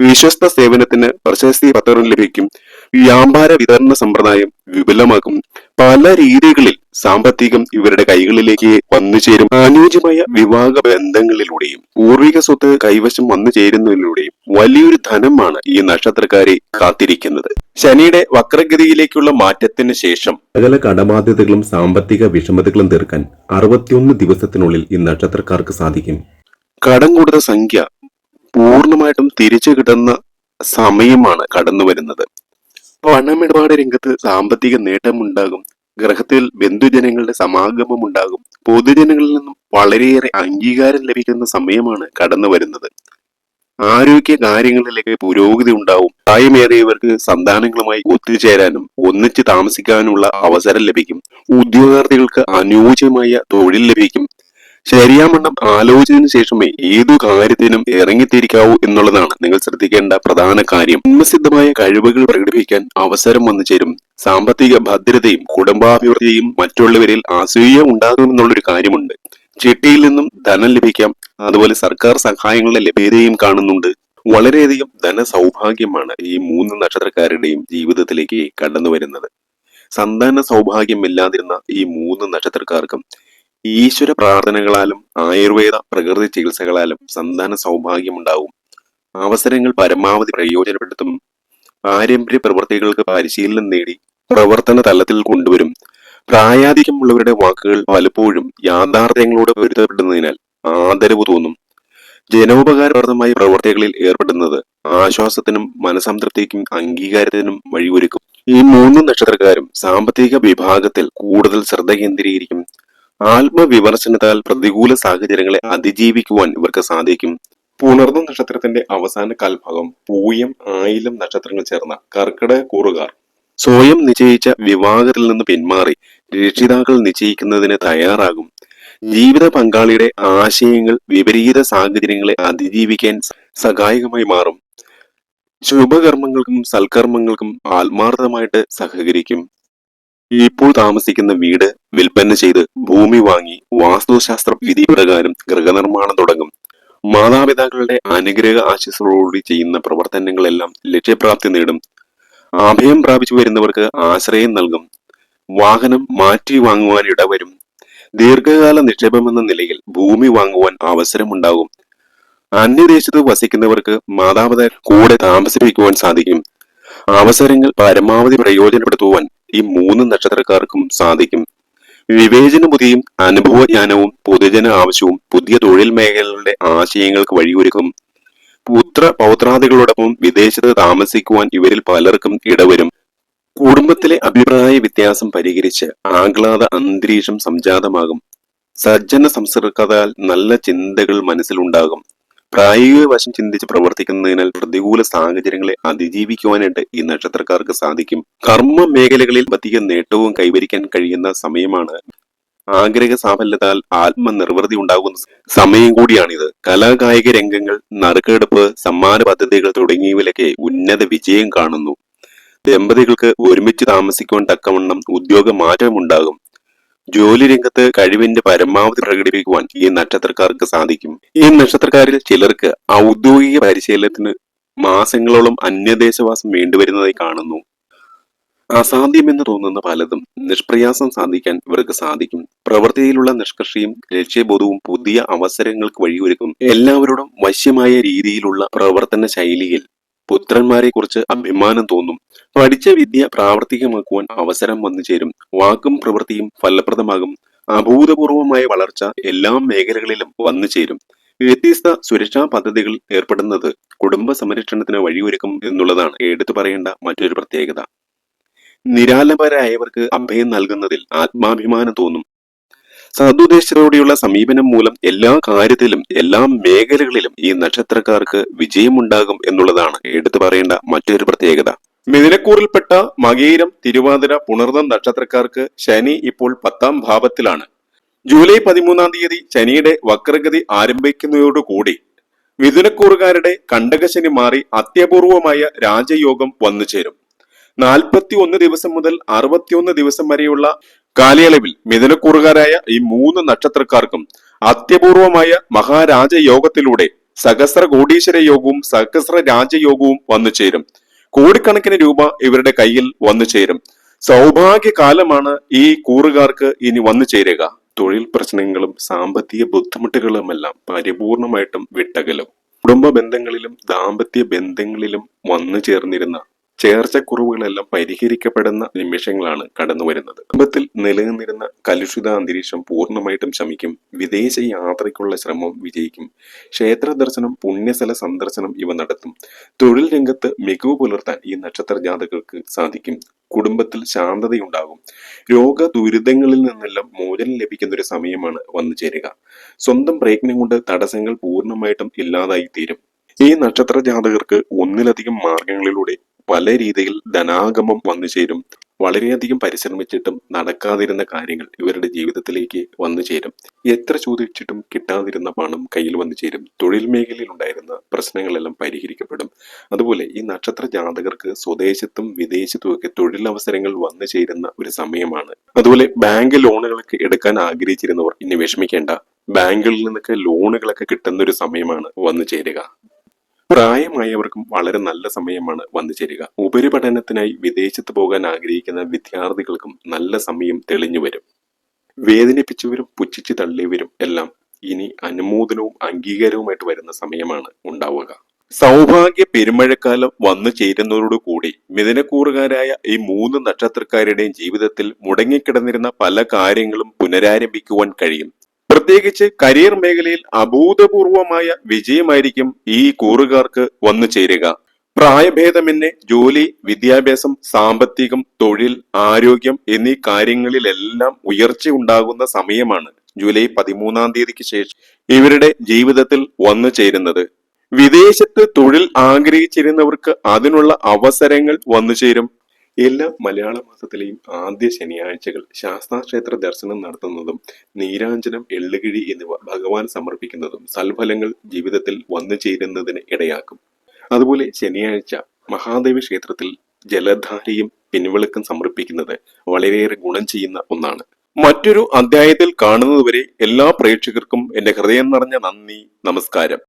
വിശ്വസ്ത സേവനത്തിന് പ്രശസ്തി പത്രം ലഭിക്കും. വ്യാപാര വിതരണ സമ്പ്രദായം വിപുലമാക്കും. പല രീതികളിൽ സാമ്പത്തികം ഇവരുടെ കൈകളിലേക്ക് വന്നു ചേരും. അനുയോജ്യമായ വിവാഹ ബന്ധങ്ങളിലൂടെയും പൂർവിക സ്വത്ത് കൈവശം വന്നു ചേരുന്നതിലൂടെയും വലിയൊരു ധനമാണ് ഈ നക്ഷത്രക്കാരെ കാത്തിരിക്കുന്നത്. ശനിയുടെ വക്രഗതിയിലേക്കുള്ള മാറ്റത്തിന് ശേഷം സകല കടബാധ്യതകളും സാമ്പത്തിക വിഷമതകളും തീർക്കാൻ അറുപത്തിയൊന്ന് ദിവസത്തിനുള്ളിൽ ഈ നക്ഷത്രക്കാർക്ക് സാധിക്കും. കടം കൊടുത്ത സംഖ്യ പൂർണമായിട്ടും തിരിച്ചു കിട്ടുന്ന സമയമാണ് കടന്നു വരുന്നത് പണമിടപാട് രംഗത്ത് സാമ്പത്തിക നേട്ടമുണ്ടാകും. ഗ്രഹത്തിൽ ബന്ധുജനങ്ങളുടെ സമാഗമം ഉണ്ടാകും പൊതുജനങ്ങളിൽ നിന്നും വളരെയേറെ അംഗീകാരം ലഭിക്കുന്ന സമയമാണ് കടന്നു വരുന്നത്. ആരോഗ്യ കാര്യങ്ങളിലേക്ക് പുരോഗതി ഉണ്ടാവും. പ്രായമേറിയവർക്ക് സന്താനങ്ങളുമായി ഒത്തുചേരാനും ഒന്നിച്ച് താമസിക്കാനുമുള്ള അവസരം ലഭിക്കും. ഉദ്യോഗാർത്ഥികൾക്ക് അനുയോജ്യമായ തൊഴിൽ ലഭിക്കും. ശരിയാമണ്ണം ആലോചിച്ചതിനു ശേഷമേ ഏതു കാര്യത്തിനും ഇറങ്ങിത്തിരിക്കാവൂ എന്നുള്ളതാണ് നിങ്ങൾ ശ്രദ്ധിക്കേണ്ട പ്രധാന കാര്യം. ഉന്മസിദ്ധമായ കഴിവുകൾ പ്രകടിപ്പിക്കാൻ അവസരം വന്നു ചേരും. സാമ്പത്തിക ഭദ്രതയും കുടുംബാഭിവൃദ്ധിയും മറ്റുള്ളവരിൽ അസൂയ ഉണ്ടാകുമെന്നുള്ളൊരു കാര്യമുണ്ട്. ചിട്ടിയിൽ നിന്നും ധനം ലഭിക്കാം അതുപോലെ സർക്കാർ സഹായങ്ങളുടെ ലഭ്യതയും കാണുന്നുണ്ട്. വളരെയധികം ധനസൗഭാഗ്യമാണ് ഈ മൂന്ന് നക്ഷത്രക്കാരുടെയും ജീവിതത്തിലേക്ക് കടന്നു വരുന്നത് സന്താന സൗഭാഗ്യമില്ലാതിരുന്ന ഈ മൂന്ന് നക്ഷത്രക്കാർക്കും ഈശ്വര പ്രാർത്ഥനകളാലും ആയുർവേദ പ്രകൃതി ചികിത്സകളാലും സന്താന സൗഭാഗ്യമുണ്ടാവും. അവസരങ്ങൾ പരമാവധി പ്രയോജനപ്പെടുത്തും. പാരമ്പര്യ പ്രവൃത്തികൾക്ക് പരിശീലനം നേടി പ്രവർത്തന തലത്തിൽ കൊണ്ടുവരും. പ്രായാധികമുള്ളവരുടെ വാക്കുകൾ പലപ്പോഴും യാഥാർത്ഥ്യങ്ങളോട് പൊരുത്തപ്പെടുന്നതിനാൽ ആദരവ് തോന്നും. ജനോപകാരപ്രദമായ പ്രവർത്തികളിൽ ഏർപ്പെടുന്നത് ആശ്വാസത്തിനും മനസംതൃപ്തിക്കും അംഗീകാരത്തിനും വഴിയൊരുക്കും. ഈ മൂന്ന് നക്ഷത്രക്കാരും സാമ്പത്തിക വിഭാഗത്തിൽ കൂടുതൽ ശ്രദ്ധ കേന്ദ്രീകരിക്കും. ആത്മവിമർശനത്താൽ പ്രതികൂല സാഹചര്യങ്ങളെ അതിജീവിക്കുവാൻ ഇവർക്ക് സാധിക്കും. പുണർന്ന നക്ഷത്രത്തിന്റെ അവസാന കാൽഭാഗം പൂയം ആയിലം നക്ഷത്രങ്ങൾ ചേർന്ന കർക്കിടക കൂറുകാർ. സ്വയം നിശ്ചയിച്ച വിവാഹത്തിൽ നിന്ന് പിന്മാറി രക്ഷിതാക്കൾ നിശ്ചയിക്കുന്നതിന് തയ്യാറാകും. ജീവിത പങ്കാളിയുടെ ആശയങ്ങൾ വിപരീത സാഹചര്യങ്ങളെ അതിജീവിക്കാൻ സഹായകമായി മാറും. ശുഭകർമ്മങ്ങൾക്കും സൽക്കർമ്മങ്ങൾക്കും ആത്മാർത്ഥമായിട്ട് സഹകരിക്കും. ഇപ്പോൾ താമസിക്കുന്ന വീട് വിൽപ്പന ചെയ്ത് ഭൂമി വാങ്ങി വാസ്തുശാസ്ത്ര വിധി പ്രകാരം ഗൃഹനിർമ്മാണം തുടങ്ങും. മാതാപിതാക്കളുടെ അനുഗ്രഹ ആശിസ്സോടുകൂടി ചെയ്യുന്ന പ്രവർത്തനങ്ങളെല്ലാം ലക്ഷ്യപ്രാപ്തി നേടും. അഭയം പ്രാപിച്ചു വരുന്നവർക്ക് ആശ്രയം നൽകും. വാഹനം മാറ്റി വാങ്ങുവാൻ ഇടവരും. ദീർഘകാല നിക്ഷേപമെന്ന നിലയിൽ ഭൂമി വാങ്ങുവാൻ അവസരമുണ്ടാകും. അന്യദേശത്ത് വസിക്കുന്നവർക്ക് മാതാപിതാക്കൾ കൂടെ താമസിപ്പിക്കുവാൻ സാധിക്കും. അവസരങ്ങൾ പരമാവധി പ്രയോജനപ്പെടുത്തുവാൻ ഈ മൂന്ന് നക്ഷത്രക്കാർക്കും സാധിക്കും. വിവേചന ബുദ്ധിയും അനുഭവജ്ഞാനവും പൊതുജന ആവശ്യവും പുതിയ തൊഴിൽ മേഖലകളുടെ ആശയങ്ങൾക്ക് വഴിയൊരുക്കും. പുത്ര പൗത്രാദികളോടൊപ്പം വിദേശത്ത് താമസിക്കുവാൻ ഇവരിൽ പലർക്കും ഇടവരും. കുടുംബത്തിലെ അഭിപ്രായ വ്യത്യാസം പരിഹരിച്ച് ആഹ്ലാദ അന്തരീക്ഷം സംജാതമാകും. സജ്ജന സംസർഗത്താൽ നല്ല ചിന്തകൾ മനസ്സിലുണ്ടാകും. പ്രായോഗിക വശം ചിന്തിച്ച് പ്രവർത്തിക്കുന്നതിനാൽ പ്രതികൂല സാഹചര്യങ്ങളെ അതിജീവിക്കുവാനായിട്ട് ഈ നക്ഷത്രക്കാർക്ക് സാധിക്കും. കർമ്മ മേഖലകളിൽ അധിക നേട്ടവും കൈവരിക്കാൻ കഴിയുന്ന സമയമാണ് ആഗ്രഹ സാഫല്യത്താൽ ആത്മനിർവൃതി ഉണ്ടാകുന്ന സമയം കൂടിയാണിത്. കലാകായിക രംഗങ്ങൾ നറുക്കെടുപ്പ് സമ്മാന പദ്ധതികൾ തുടങ്ങിയവയിലൊക്കെ ഉന്നത വിജയം കാണുന്നു. ദമ്പതികൾക്ക് ഒരുമിച്ച് താമസിക്കുവാൻ തക്കവണ്ണം ഉദ്യോഗ മാറ്റമുണ്ടാകും. ജോലി രംഗത്ത് കഴിവിന്റെ പരമാവധി പ്രകടിപ്പിക്കുവാൻ ഈ നക്ഷത്രക്കാർക്ക് സാധിക്കും. ഈ നക്ഷത്രക്കാരിൽ ചിലർക്ക് ഔദ്യോഗിക പരിശീലനത്തിന് മാസങ്ങളോളം അന്യദേശവാസം വേണ്ടിവരുന്നതായി കാണുന്നു. അസാധ്യമെന്ന് തോന്നുന്ന പലതും നിഷ്പ്രയാസം സാധിക്കാൻ ഇവർക്ക് സാധിക്കും. പ്രവൃത്തിയിലുള്ള നിഷ്കർഷയും ലക്ഷ്യബോധവും പുതിയ അവസരങ്ങൾക്ക് വഴിയൊരുക്കും. എല്ലാവരോടും വശ്യമായ രീതിയിലുള്ള പ്രവർത്തന ശൈലിയിൽ പുത്രന്മാരെ കുറിച്ച് അഭിമാനം തോന്നും. പഠിച്ച വിദ്യ പ്രാവർത്തികമാക്കുവാൻ അവസരം വന്നു ചേരും. വാക്കും പ്രവൃത്തിയും ഫലപ്രദമാകും. അഭൂതപൂർവമായ വളർച്ച എല്ലാ മേഖലകളിലും വന്നു ചേരും. വ്യത്യസ്ത സുരക്ഷാ പദ്ധതികൾ ഏർപ്പെടുന്നത് കുടുംബ സംരക്ഷണത്തിന് വഴിയൊരുക്കും എന്നുള്ളതാണ്. എടുത്തു പറയേണ്ട മറ്റൊരു പ്രത്യേകത. നിരാലംബരായവർക്ക് അഭയം നൽകുന്നതിൽ ആത്മാഭിമാനം തോന്നും. സതുദ്ദേശത്തോടെയുള്ള സമീപനം മൂലം എല്ലാ കാര്യത്തിലും എല്ലാ മേഖലകളിലും ഈ നക്ഷത്രക്കാർക്ക് വിജയമുണ്ടാകും എന്നുള്ളതാണ് എടുത്തു പറയേണ്ട മറ്റൊരു പ്രത്യേകത. മിഥുനക്കൂറിൽപ്പെട്ട മകീരം തിരുവാതിര പുണർന്നം നക്ഷത്രക്കാർക്ക് ശനി ഇപ്പോൾ പത്താം ഭാവത്തിലാണ്. ജൂലൈ പതിമൂന്നാം തീയതി ശനിയുടെ വക്രഗതി ആരംഭിക്കുന്നതോടുകൂടി മിഥുനക്കൂറുകാരുടെ കണ്ടകശനി മാറി അത്യപൂർവമായ രാജയോഗം വന്നു ചേരും നാൽപ്പത്തി ഒന്ന് ദിവസം മുതൽ അറുപത്തിയൊന്ന് ദിവസം വരെയുള്ള കാലയളവിൽ മിഥുനക്കൂറുകാരായ ഈ മൂന്ന് നക്ഷത്രക്കാർക്കും അത്യപൂർവമായ മഹാരാജയോഗത്തിലൂടെ സഹസ്ര കോടീശ്വര യോഗവും സഹസ്ര രാജയോഗവും വന്നു ചേരും. കോടിക്കണക്കിന് രൂപ ഇവരുടെ കയ്യിൽ വന്നു ചേരും. സൗഭാഗ്യകാലമാണ് ഈ കൂറുകാർക്ക് ഇനി വന്നു ചേരുക. തൊഴിൽ പ്രശ്നങ്ങളും സാമ്പത്തിക ബുദ്ധിമുട്ടുകളുമെല്ലാം പരിപൂർണമായിട്ടും വിട്ടകലും. കുടുംബ ബന്ധങ്ങളിലും ദാമ്പത്യ ബന്ധങ്ങളിലും വന്നു ചേർന്നിരുന്ന ചേർച്ചക്കുറവുകളെല്ലാം പരിഹരിക്കപ്പെടുന്ന നിമിഷങ്ങളാണ് കടന്നു വരുന്നത് കുടുംബത്തിൽ നിലനിന്നിരുന്ന കലുഷിത അന്തരീക്ഷം പൂർണമായിട്ടും ശമിക്കും. വിദേശ യാത്രയ്ക്കുള്ള ശ്രമം വിജയിക്കും. ക്ഷേത്ര ദർശനം പുണ്യസ്ഥല സന്ദർശനം ഇവ നടത്തും. തൊഴിൽ രംഗത്ത് മികവ് പുലർത്താൻ ഈ നക്ഷത്ര ജാതകർക്ക് സാധിക്കും. കുടുംബത്തിൽ ശാന്തതയുണ്ടാകും. രോഗ ദുരിതങ്ങളിൽ നിന്നെല്ലാം മോചനം ലഭിക്കുന്ന ഒരു സമയമാണ് വന്നു ചേരുക. സ്വന്തം പ്രയത്നം കൊണ്ട് തടസ്സങ്ങൾ പൂർണമായിട്ടും ഇല്ലാതായി തീരും ഈ നക്ഷത്ര ജാതകർക്ക് ഒന്നിലധികം മാർഗങ്ങളിലൂടെ പല രീതിയിൽ ധനാഗമം വന്നു ചേരും. വളരെയധികം പരിശ്രമിച്ചിട്ടും നടക്കാതിരുന്ന കാര്യങ്ങൾ ഇവരുടെ ജീവിതത്തിലേക്ക് വന്നു ചേരും. എത്ര ചോദിച്ചിട്ടും കിട്ടാതിരുന്ന പണം കയ്യിൽ വന്നു ചേരും. തൊഴിൽ മേഖലയിൽ ഉണ്ടായിരുന്ന പ്രശ്നങ്ങളെല്ലാം പരിഹരിക്കപ്പെടും. അതുപോലെ ഈ നക്ഷത്ര ജാതകർക്ക് സ്വദേശത്തും വിദേശത്തും ഒക്കെ തൊഴിലവസരങ്ങൾ വന്നു ചേരുന്ന ഒരു സമയമാണ്. അതുപോലെ ബാങ്ക് ലോണുകളൊക്കെ എടുക്കാൻ ആഗ്രഹിച്ചിരുന്നവർ ഇനി വിഷമിക്കേണ്ട. ബാങ്കുകളിൽ നിന്നൊക്കെ ലോണുകളൊക്കെ കിട്ടുന്ന ഒരു സമയമാണ് വന്നു ചേരുക. പ്രായമായവർക്കും വളരെ നല്ല സമയമാണ് വന്നു ചേരുക. ഉപരിപഠനത്തിനായി വിദേശത്ത് പോകാൻ ആഗ്രഹിക്കുന്ന വിദ്യാർത്ഥികൾക്കും നല്ല സമയം തെളിഞ്ഞു വരും. വേദനിപ്പിച്ചവരും പുച്ഛിച്ചു തള്ളിയവരും എല്ലാം ഇനി അനുമോദനവും അംഗീകാരവുമായിട്ട് വരുന്ന സമയമാണ് ഉണ്ടാവുക. സൗഭാഗ്യ പെരുമഴക്കാലം വന്നു ചേരുന്നതോടുകൂടി മിഥുനക്കൂറുകാരായ ഈ മൂന്ന് നക്ഷത്രക്കാരുടെയും ജീവിതത്തിൽ മുടങ്ങിക്കിടന്നിരുന്ന പല കാര്യങ്ങളും പുനരാരംഭിക്കുവാൻ കഴിയും. പ്രത്യേകിച്ച് കരിയർ മേഖലയിൽ അഭൂതപൂർവമായ വിജയമായിരിക്കും ഈ കൂറുകാർക്ക് വന്നു ചേരുക. പ്രായഭേദമെന്നെ ജോലി വിദ്യാഭ്യാസം സാമ്പത്തികം തൊഴിൽ ആരോഗ്യം എന്നീ കാര്യങ്ങളിലെല്ലാം ഉയർച്ച ഉണ്ടാകുന്ന സമയമാണ് ജൂലൈ പതിമൂന്നാം തീയതിക്ക് ശേഷം ഇവരുടെ ജീവിതത്തിൽ വന്നു ചേരുന്നത്. വിദേശത്ത് തൊഴിൽ ആഗ്രഹിച്ചിരുന്നവർക്ക് അതിനുള്ള അവസരങ്ങൾ വന്നു ചേരും. എല്ലാ മലയാള മാസത്തിലെയും ആദ്യ ശനിയാഴ്ചകൾ ശാസ്താക്ഷേത്ര ദർശനം നടത്തുന്നതും നീരാഞ്ജനം എള്ളുകിഴി എന്നിവ ഭഗവാൻ സമർപ്പിക്കുന്നതും സൽഫലങ്ങൾ ജീവിതത്തിൽ വന്നു ചേരുന്നതിന് ഇടയാക്കും. അതുപോലെ ശനിയാഴ്ച മഹാദേവി ക്ഷേത്രത്തിൽ ജലധാരയും പിൻവിളക്കും സമർപ്പിക്കുന്നത് വളരെയേറെ ഗുണം ചെയ്യുന്ന ഒന്നാണ്. മറ്റൊരു അധ്യായത്തിൽ കാണുന്നതുവരെ എല്ലാ പ്രേക്ഷകർക്കും എന്റെ ഹൃദയം നിറഞ്ഞ നന്ദി നമസ്കാരം.